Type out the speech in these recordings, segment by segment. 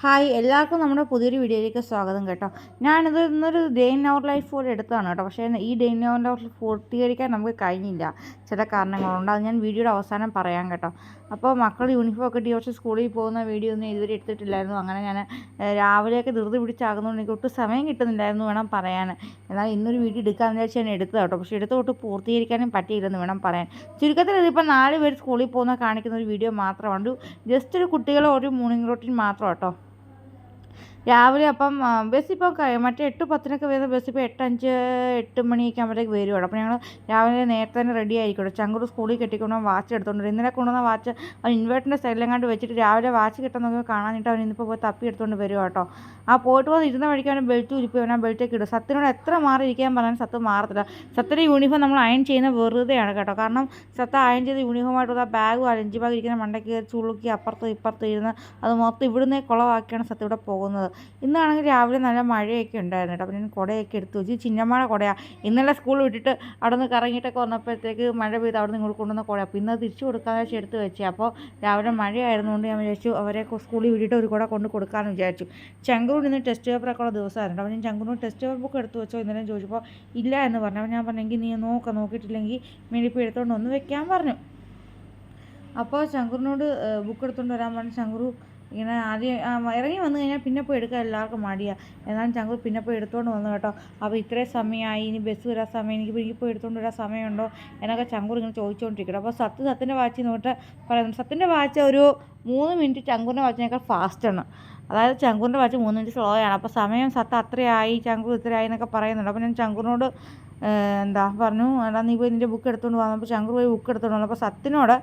Hi എല്ലാവർക്കും നമ്മുടെ പുതിയൊരു വീഡിയോയിലേക്ക് സ്വാഗതം കേട്ടോ. ഞാനിത് ഇന്നൊരു ഡേ ഇൻ അവർ ലൈഫ് പോലെ എടുത്തതാണ് കേട്ടോ. പക്ഷേ ഈ ഡേ ഇൻ അവർ ലൈഫ് പൂർത്തീകരിക്കാൻ നമുക്ക് കഴിഞ്ഞില്ല. ചില കാരണങ്ങളുണ്ട്. അത് ഞാൻ വീഡിയോയുടെ അവസാനം പറയാം കേട്ടോ. അപ്പോൾ മക്കൾ യൂണിഫോം ഒക്കെ ഇട്ട് സ്കൂളിൽ പോകുന്ന വീഡിയോ ഒന്നും ഇതുവരെ എടുത്തിട്ടില്ലായിരുന്നു. അങ്ങനെ ഞാൻ രാവിലെയൊക്കെ ധൃതി പിടിച്ചാകുന്നതുകൊണ്ട് എനിക്ക് ഒട്ടും സമയം കിട്ടുന്നില്ലായിരുന്നു വേണം പറയാൻ. എന്നാൽ ഇന്നൊരു വീഡിയോ എടുക്കാമെന്ന് വെച്ചാൽ ഞാൻ എടുത്തത് കേട്ടോ. പക്ഷേ എടുത്ത് തൊട്ട് പൂർത്തീകരിക്കാനും പറ്റിയില്ലെന്ന് വേണം പറയാൻ. ചുരുക്കത്തിൽ ഇതിപ്പോൾ നാല് പേര് സ്കൂളിൽ പോകുന്ന കാണിക്കുന്ന ഒരു വീഡിയോ മാത്രമാണ്. ജസ്റ്റ് ഒരു കുട്ടികളെ ഒരു മോർണിംഗ് റൊട്ടീൻ മാത്രം കേട്ടോ. രാവിലെ അപ്പം ആ, ബസ് ഇപ്പോൾ മറ്റേ എട്ട് പത്തിനൊക്കെ വരുന്ന ബസ് ഇപ്പോൾ എട്ടഞ്ച് എട്ട് മണിയൊക്കെ ആകുമ്പോഴത്തേക്ക് വരും കേട്ടോ അപ്പോൾ ഞങ്ങൾ രാവിലെ നേരത്തെ തന്നെ റെഡി ആയിക്കോട്ടെ ചങ്കൂർ സ്കൂളിൽ കെട്ടിക്കൊണ്ട് വാച്ച് എടുത്തോണ്ട് വരും. ഇന്നലെ കൊണ്ടുവന്ന വാച്ച് അവൻ ഇൻവേർട്ടറിന്റെ സൈഡിലെങ്ങാണ്ട് വെച്ചിട്ട് രാവിലെ വാച്ച് കിട്ടാൻ നോക്കിയപ്പോൾ കാണാനിട്ട് അവൻ ഇന്നിപ്പോൾ പോയി തപ്പി എടുത്തുകൊണ്ട് വരും കേട്ടോ. ആ പോയിട്ട് വന്ന് ഇരുന്ന വഴിക്ക് ബെൽറ്റ് ഉരുപ്പി അവൻ ആ ബെൽറ്റൊക്കെ ഇടും. സത്തിനോട് എത്ര മാറി ഇരിക്കാൻ പറഞ്ഞാൽ സത്ത് മാറത്തില്ല. സത്തിന്റെ യൂണിഫോം നമ്മൾ അയൺ ചെയ്യുന്ന വെറുതെയാണ് കേട്ടോ. കാരണം സത്ത അയൺ ചെയ്ത യൂണിഫോമായിട്ട് ആ ബാഗും ആ ലഞ്ച് ബാഗ് ഇരിക്കുന്ന മണ്ടയ്ക്ക് ചുളുക്കി അപ്പുറത്തും ഇപ്പുറത്തും ഇരുന്ന് അത് മൊത്തം ഇവിടുന്നേ കുളവാക്കിയാണ് സത്യം ഇവിടെ പോകുന്നത്. ഇന്നാണെങ്കിൽ രാവിലെ നല്ല മഴയൊക്കെ ഉണ്ടായിരുന്നു കേട്ടോ. അപ്പോൾ ഞാൻ കുടയൊക്കെ എടുത്തു. വെച്ച് ചിന്നമ്മയുടെ കുടയാണ് ഇന്നലെ സ്കൂൾ വിട്ടിട്ട് അവിടെ നിന്ന് കറങ്ങിയിട്ടൊക്കെ വന്നപ്പോഴത്തേക്ക് മഴ പെയ്ത് അവിടെ നിന്ന് ഇങ്ങോട്ട് കൊണ്ടുവന്ന കുട അപ്പോൾ ഇന്ന് തിരിച്ചു കൊടുക്കാമെന്ന് വെച്ച് എടുത്ത് വെച്ചേ. അപ്പോൾ രാവിലെ മഴയായിരുന്നുകൊണ്ട് ഞാൻ വിചാരിച്ചു അവരെ സ്കൂളിൽ വിട്ടിട്ട് ഒരു കുട കൊണ്ട് കൊടുക്കാമെന്ന് വിചാരിച്ചു. ചങ്കൂർ ഇന്ന് ടെസ്റ്റ് പേപ്പറൊക്കെ ഉള്ള ദിവസമായിരുന്നു. അപ്പോൾ ഞാൻ ചങ്കൂർ ടെസ്റ്റ് പേപ്പർ ബുക്ക് എടുത്ത് വെച്ചോ ഇന്നലെ ചോദിച്ചപ്പോൾ ഇല്ല എന്ന് പറഞ്ഞു. അപ്പോൾ ഞാൻ പറഞ്ഞെങ്കിൽ നീ നോക്ക നോക്കിയിട്ടില്ലെങ്കിൽ മേടിപ്പോൾ എടുത്തുകൊണ്ട് ഒന്ന് വെക്കാൻ പറഞ്ഞു. അപ്പോൾ ശങ്കുറിനോട് ബുക്ക് എടുത്തുകൊണ്ട് വരാൻ പറഞ്ഞു. ശങ്കുറു ഇങ്ങനെ ആദ്യം ഇറങ്ങി വന്നു കഴിഞ്ഞാൽ പിന്നെ പോയി എടുക്കാൻ എല്ലാവർക്കും മടിയാണ് എന്നാലും ചങ്കു പിന്നെ പോയി എടുത്തുകൊണ്ട് വന്നു കേട്ടോ. അപ്പോൾ ഇത്രയും സമയമായി ഇനി ബസ് വരാൻ സമയം എനിക്ക് എനിക്ക് പോയി എടുത്തുകൊണ്ട് വരാൻ സമയമുണ്ടോ? എന്നൊക്കെ ചങ്കൂർ ഇങ്ങനെ ചോദിച്ചുകൊണ്ടിരിക്കണം അപ്പോൾ സത്ത് സത്തിന്റെ വാച്ച് നോട്ട് പറയുന്നു. സത്തിന്റെ വാച്ച് ഒരു മൂന്ന് മിനിറ്റ് ചങ്കൂറിന്റെ വാച്ചിനേക്കാൾ ഫാസ്റ്റാണ് അതായത് ചങ്കൂറിന്റെ വാച്ച് മൂന്ന് മിനിറ്റ് സ്ലോ ആണ്. അപ്പോൾ സമയം സത്ത് അത്രയായി ചങ്കൂർ ഇത്രയായി എന്നൊക്കെ പറയുന്നുണ്ട്. അപ്പോൾ ഞാൻ ചങ്കൂറിനോട് എന്താ പറഞ്ഞു എടാ നീ പോയി നിന്റെ ബുക്ക് എടുത്തുകൊണ്ട് വന്നപ്പോൾ ശങ്കർ പോയി ബുക്ക് എടുത്തുകൊണ്ട് വന്നു. അപ്പോൾ സത്തിനോട്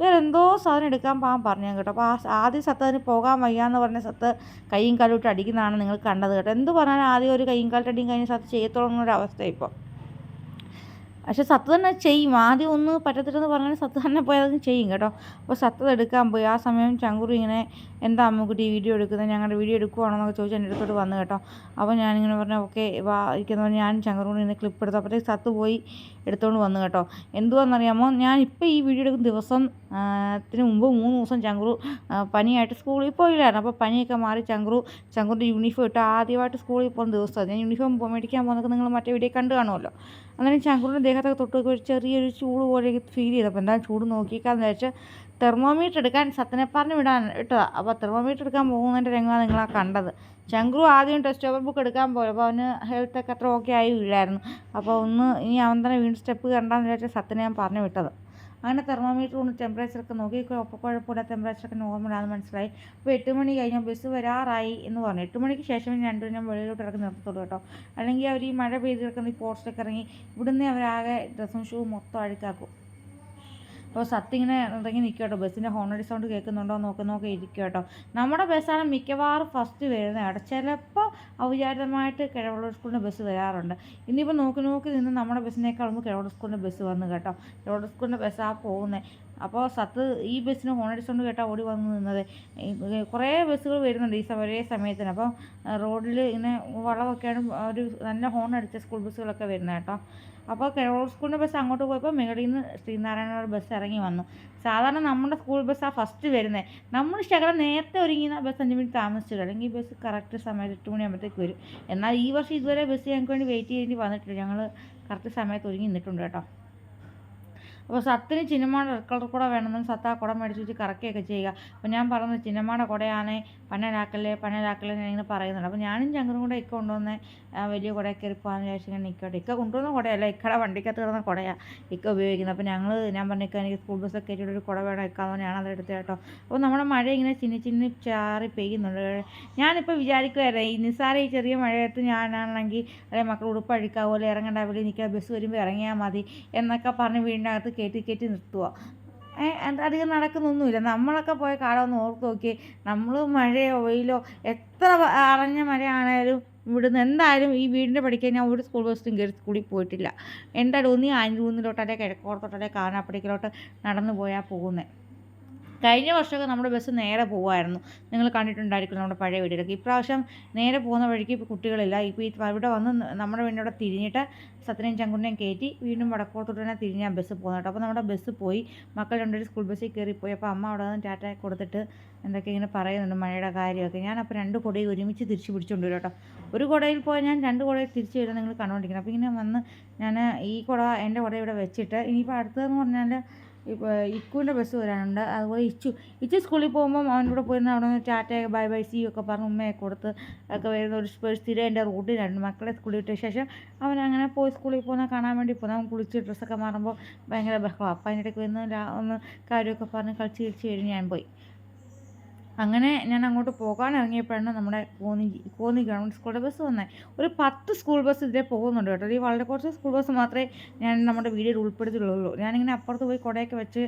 വേറെ എന്തോ സാധനം എടുക്കാൻ പാൻ പറഞ്ഞു കേട്ടോ. അപ്പോൾ ആ ആദ്യം സത്ത് അതിന് പോകാൻ വയ്യാന്ന് പറഞ്ഞ സത്ത് കൈയും കാലും ഇട്ട് അടിക്കുന്നതാണ് നിങ്ങൾ കണ്ടത് കേട്ടോ. എന്ത് പറഞ്ഞാലും ആദ്യം ഒരു കൈയും കാലിട്ടടിയും കഴിഞ്ഞ് സത്ത് അവസ്ഥ ഇപ്പോൾ പക്ഷെ സത്ത് തന്നെ ചെയ്യും. ആദ്യം ഒന്ന് പറ്റത്തില്ലെന്ന് പറഞ്ഞാൽ സത്ത് തന്നെ പോയി അത് ചെയ്യും കേട്ടോ. അപ്പോൾ സത്ത് എടുക്കാൻ പോയി. ആ സമയം ചങ്കുറി ഇങ്ങനെ എന്താ അമ്മക്കുട്ടി വീഡിയോ എടുക്കുന്നത്? ഞങ്ങളുടെ വീഡിയോ എടുക്കുവാണെന്നൊക്കെ ചോദിച്ച് എന്റെ അടുത്തോട്ട് വന്നു കേട്ടോ. അപ്പോൾ ഞാനിങ്ങനെ പറഞ്ഞു ഓക്കെ വാ ഇരിക്കുന്ന. ഞാൻ ചങ്കുറൂടി ഇങ്ങനെ ക്ലിപ്പ് എടുത്തു. അപ്പോഴത്തേക്ക് സത്ത് പോയി എടുത്തുകൊണ്ട് വന്നു കേട്ടോ. എന്തുവാണെന്നറിയാമോ ഞാൻ ഇപ്പോൾ ഈ വീഡിയോ എടുക്കുന്ന ദിവസം ത്തിന് മുമ്പ് മൂന്ന് ദിവസം ചങ്കുറു പനിയായിട്ട് സ്കൂളിൽ പോയില്ലായിരുന്നു. അപ്പോൾ പനിയൊക്കെ മാറി ചങ്കുറു ചങ്കുറിന്റെ യൂണിഫോം ഇട്ട് ആദ്യമായിട്ട് സ്കൂളിൽ പോകുന്ന ദിവസമാണ്. ഞാൻ യൂണിഫോം മേടിക്കാൻ പോകുന്നതൊക്കെ നിങ്ങൾ മറ്റേ വീഡിയോ കണ്ടു കാണുമല്ലോ. അന്നേരം ചങ്കുറിന്റെ ദേഹത്തൊക്കെ തൊട്ട് ഒരു ചെറിയൊരു ചൂട് പോലെ ഫീൽ ചെയ്തപ്പോൾ എന്താ ചൂട് നോക്കിയേക്കാന്ന് വെച്ച് തെർമോമീറ്റർ എടുക്കാൻ സത്യനെ പറഞ്ഞു വിടാൻ ഇട്ടതാ. അപ്പോൾ തെർമോമീറ്റർ എടുക്കാൻ പോകുന്നതിന്റെ രംഗമാണ് നിങ്ങളാ കണ്ടത്. ചങ്കുറു ആദ്യം ടെസ്റ്റ് പേപ്പർ ബുക്ക് എടുക്കാൻ പോയപ്പോൾ അവന് ഹെൽത്തൊക്കെ അത്ര ഓക്കെ ആയില്ലായിരുന്നു. അപ്പോൾ ഒന്ന് ഇനി അവൻ തന്നെ വീണ്ടും സ്റ്റെപ്പ് കണ്ടാന്ന് വിചാരിച്ച സത്യനെ ഞാൻ പറഞ്ഞു വിട്ടത്. അങ്ങനെ തെർമോമീറ്റർ കൊണ്ട് ടെമ്പറേച്ചറൊക്കെ നോക്കി കുഴപ്പമില്ല. ടെമ്പറേച്ചറൊക്കെ നോർമലാണെന്ന് മനസ്സിലായി. അപ്പോൾ എട്ട് മണി കഴിഞ്ഞാൽ ബസ് വരാറായി എന്ന് പറഞ്ഞു. എട്ട് മണിക്ക് ശേഷം രണ്ടു ഞാൻ വെളിയിലോട്ട് ഇറക്കി നിർത്തത്തുള്ളൂ കേട്ടോ. അല്ലെങ്കിൽ അവർ ഈ മഴ പെയ്ത് കിടക്കുന്ന ഈ പോർച്ചിലൊക്കെ ഇറങ്ങി ഇവിടുന്ന് അവരാകെ ഡ്രസ്സും ഷൂ മൊത്തം അഴുക്കാക്കും. അപ്പോൾ സത്യം ഇങ്ങനെ ഇറങ്ങി നിൽക്കുക കേട്ടോ. ബസ്സിന്റെ ഹോണടി സൗണ്ട് കേൾക്കുന്നുണ്ടോ നോക്കി നോക്കി ഇരിക്കുക കേട്ടോ. നമ്മുടെ ബസ്സാണ് മിക്കവാറും ഫസ്റ്റ് വരുന്നത് കേട്ടോ. ചിലപ്പോൾ ഔചാരിതമായിട്ട് കിഴവള്ളൂർ സ്കൂളിന്റെ ബസ് വരാറുണ്ട്. ഇനിയിപ്പോൾ നോക്കി നോക്കി നിന്ന് നമ്മുടെ ബസ്സിനേക്കാൾ മുമ്പ് കിഴവള്ളൂർ സ്കൂളിന്റെ ബസ് വന്നു കേട്ടോ. കിഴവള്ളൂർ സ്കൂളിന്റെ ബസ്സാണ് പോകുന്നത്. അപ്പോൾ സത്ത് ഈ ബസ്സിന് ഹോണടിച്ചുകൊണ്ട് കേട്ടാൽ ഓടി വന്ന് നിന്നത്. കുറേ ബസ്സുകൾ വരുന്നുണ്ട് ഈ ഒരേ സമയത്തിന്. അപ്പോൾ റോഡിൽ ഇങ്ങനെ വളവൊക്കെയാണ് ഒരു നല്ല ഹോൺ അടിച്ച സ്കൂൾ ബസ്സുകളൊക്കെ വരുന്നത് കേട്ടോ. അപ്പോൾ കേരള സ്കൂളിന്റെ ബസ് അങ്ങോട്ട് പോയപ്പോൾ മേളിൽ നിന്ന് ശ്രീനാരായണ ബസ് ഇറങ്ങി വന്നു. സാധാരണ നമ്മുടെ സ്കൂൾ ബസ്സാണ് ഫസ്റ്റ് വരുന്നത് നമ്മൾ ശകലം നേരത്തെ ഒരുങ്ങിയ ബസ് അഞ്ച് മിനിറ്റ് താമസിച്ചു അല്ലെങ്കിൽ ബസ് കറക്റ്റ് സമയത്ത് എട്ട് മണിയാകുമ്പോഴത്തേക്ക് വരും. എന്നാൽ ഈ വർഷം ഇതുവരെ ബസ് ഞങ്ങൾക്ക് വേണ്ടി വെയിറ്റ് ചെയ്യേണ്ടി വന്നിട്ടില്ല. ഞങ്ങൾ കറക്റ്റ് സമയത്ത് ഒരുങ്ങി നിന്നിട്ടുണ്ട് കേട്ടോ. അപ്പോൾ സത്തിന് ചിന്നമ്മയുടെ റെഡ് കളർ കൂടെ വേണമെന്ന് സത്ത് ആ കുട മേടിച്ച് വെച്ച് കറക്കുകയൊക്കെ ചെയ്യുക. അപ്പോൾ ഞാൻ പറഞ്ഞു ചിന്നമ്മയുടെ കുടയാണേ പന്നലാക്കല്ലേ പന്നലാക്കല്ലേ ഞാനിങ്ങനെ പറയുന്നുണ്ട്. അപ്പോൾ ഞാനും ചങ്കറും കൂടെ ഇക്ക കൊണ്ടുവന്ന് വലിയ കുടയൊക്കെ ഇരിപ്പാന്ന് വിചാരിച്ച് ഇങ്ങനെ നിൽക്കട്ടെ ഇക്ക കൊണ്ടുവന്ന കുടയല്ല ഇക്കടെ വണ്ടിക്കകത്ത് കിടന്ന കുടയാണ് ഇക്ക ഉപയോഗിക്കുന്നത്. അപ്പോൾ ഞങ്ങൾ ഞാൻ പറഞ്ഞു ഇക്ക എനിക്ക് സ്കൂൾ ബസ്സൊക്കെ കയറ്റിയിട്ട് ഒരു കുട വേണം ഇക്കാന്ന് ഞാനത് എടുത്ത് കേട്ടോ അപ്പോൾ നമ്മുടെ മഴ ഇങ്ങനെ ചിന്നി ചിന്നി ചാറി പെയ്യുന്നുണ്ട്. ഞാനിപ്പോൾ വിചാരിക്കുമായിരുന്നു ഈ നിസ്സാര ഈ ചെറിയ മഴയത്ത് ഞാനാണെങ്കിൽ അല്ലെ മക്കൾ ഉടുപ്പഴിക്കാവോ അല്ലെ ഇറങ്ങേണ്ട അവിടെ നിൽക്കുക ബസ് വരുമ്പോൾ ഇറങ്ങിയാൽ മതി എന്നൊക്കെ പറഞ്ഞ് വീടിനകത്ത് കയറ്റി കയറ്റി നിർത്തുക അധികം നടക്കുന്നൊന്നുമില്ല. നമ്മളൊക്കെ പോയ കാലം ഒന്ന് ഓർത്ത് നോക്കിയേ. നമ്മൾ മഴയോ വെയിലോ എത്ര അറിഞ്ഞ മഴയാണേലും ഇവിടുന്ന് എന്തായാലും ഈ വീടിന്റെ പഠിക്കാൻ ഞാൻ ഒരു സ്കൂൾ ബസ്സിലും കയറി സ്കൂളിൽ പോയിട്ടില്ല. എന്തായാലും ഒന്നീ കിഴക്കോട്ടോട്ട് അല്ലെങ്കിൽ കാനാപ്പടിക്കലോട്ട് നടന്നു പോയാൽ പോകുന്നത് കഴിഞ്ഞ വർഷമൊക്കെ നമ്മുടെ ബസ് നേരെ പോകുമായിരുന്നു നിങ്ങൾ കണ്ടിട്ടുണ്ടായിരിക്കും നമ്മുടെ പഴയ വീട്ടിലൊക്കെ ഇപ്രാവശ്യം നേരെ പോകുന്ന വഴിക്ക് ഇപ്പോൾ കുട്ടികളില്ല. ഇപ്പോൾ ഇവിടെ വന്ന് നമ്മുടെ വീടിനോടെ തിരിഞ്ഞിട്ട് സത്യനെയും ചങ്കുണ്ണയും കയറ്റി വീണ്ടും വടക്കോട്ടോട്ട് തന്നെ തിരിഞ്ഞാൽ ബസ് പോകുന്നത് കേട്ടോ. അപ്പോൾ നമ്മുടെ ബസ് പോയി. മക്കൾ രണ്ടുപേരും സ്കൂൾ ബസ്സിൽ കയറിപ്പോയി. അപ്പോൾ അമ്മ അവിടെ നിന്ന് ടാറ്റ കൊടുത്തിട്ട് എന്തൊക്കെ ഇങ്ങനെ പറയുന്നുണ്ട് മഴയുടെ കാര്യമൊക്കെ. ഞാൻ അപ്പോൾ രണ്ട് കുടയും ഒരുമിച്ച് തിരിച്ച് പിടിച്ചുകൊണ്ട് വരും കേട്ടോ. ഒരു കുടയിൽ പോയാൽ ഞാൻ രണ്ട് കുടയിൽ തിരിച്ച് വരും നിങ്ങൾ കണ്ടുകൊണ്ടിരിക്കണം അപ്പോൾ ഇങ്ങനെ വന്ന് ഞാൻ ഈ കുട എന്റെ കുട ഇവിടെ വെച്ചിട്ട് ഇനിയിപ്പോൾ അടുത്തതെന്ന് പറഞ്ഞാൽ ഇപ്പോൾ ഇക്കുവിന്റെ ബസ് വരാനുണ്ട്. അതുപോലെ ഇച്ചു ഇച്ചു സ്കൂളിൽ പോകുമ്പം അവൻ കൂടെ പോയിരുന്ന അവിടെ നിന്ന് ടാറ്റ ബൈ ബൈ സി ഒക്കെ പറഞ്ഞ് ഉമ്മയെ കൊടുത്ത് ഒക്കെ വരുന്ന ഒരു സ്ഥിരം എന്റെ റൂട്ടിലായിരുന്നു മക്കളെ സ്കൂളിൽ വിട്ട ശേഷം അവൻ അങ്ങനെ പോയി സ്കൂളിൽ പോകുന്ന കാണാൻ വേണ്ടി പോകുന്നു. അവൻ കുളിച്ച് ഡ്രസ്സൊക്കെ മാറുമ്പോൾ ഭയങ്കര ബഹളമാണ് അപ്പം അതിന്റെ ഇടയ്ക്ക് വന്ന് ഒന്ന് കാര്യമൊക്കെ പറഞ്ഞ് കളിച്ച് കളിച്ച് കഴിഞ്ഞ് ഞാൻ പോയി. അങ്ങനെ ഞാൻ അങ്ങോട്ട് പോകാൻ ഇറങ്ങിയപ്പോഴാണ് നമ്മുടെ കോന്നി കോന്നി ഗവൺമെന്റ് സ്കൂളിന്റെ ബസ് വന്നത് ഒരു പത്ത് സ്കൂൾ ബസ് ഇതിലെ പോകുന്നുണ്ട് കേട്ടോ. ഈ വളരെ കുറച്ച് സ്കൂൾ ബസ് മാത്രമേ ഞാൻ നമ്മുടെ വീഡിയോയിൽ ഉൾപ്പെടുത്തിയിട്ടുള്ളൂ. ഞാനിങ്ങനെ അപ്പുറത്ത് പോയി കുടയൊക്കെ വെച്ച്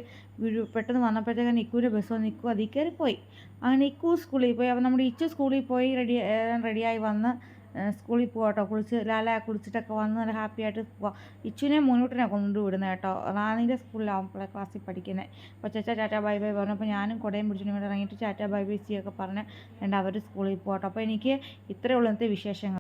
പെട്ടെന്ന് വന്നപ്പോഴത്തേക്കും നിക്കുവിന്റെ ബസ് വന്ന് നിക്കു അതിൽ കയറി പോയി അങ്ങനെ നിക്കു സ്കൂളിൽ പോയി. അപ്പോൾ നമ്മുടെ ഇച്ചു സ്കൂളിൽ പോയി റെഡി റെഡിയായി വന്ന് സ്കൂളിൽ പോകാം കേട്ടോ കുളിച്ച് ലാല കുളിച്ചിട്ടൊക്കെ വന്ന് നല്ല ഹാപ്പി ആയിട്ട് പോവാം. ഇച്ചുവിനെ മുന്നോട്ടിനെ കൊണ്ടുവിടുന്നത് കേട്ടോ. റാണിന്റെ സ്കൂളിലാവുമ്പോഴേ ക്ലാസ്സിൽ പഠിക്കുന്നത് അപ്പോൾ ചേച്ചാ ടാറ്റ ബൈ ബൈ പറഞ്ഞപ്പോൾ ഞാനും കുടയും പിടിച്ചിട്ട് ഇവിടെ ഇറങ്ങിയിട്ട് ടാറ്റ ബൈ ബൈ സി ഒക്കെ പറഞ്ഞ് രണ്ട് അവർ സ്കൂളിൽ പോകട്ടോ അപ്പോൾ എനിക്ക് ഇത്രയേ ഉള്ളൂ ഇന്നത്തെ വിശേഷങ്ങൾ.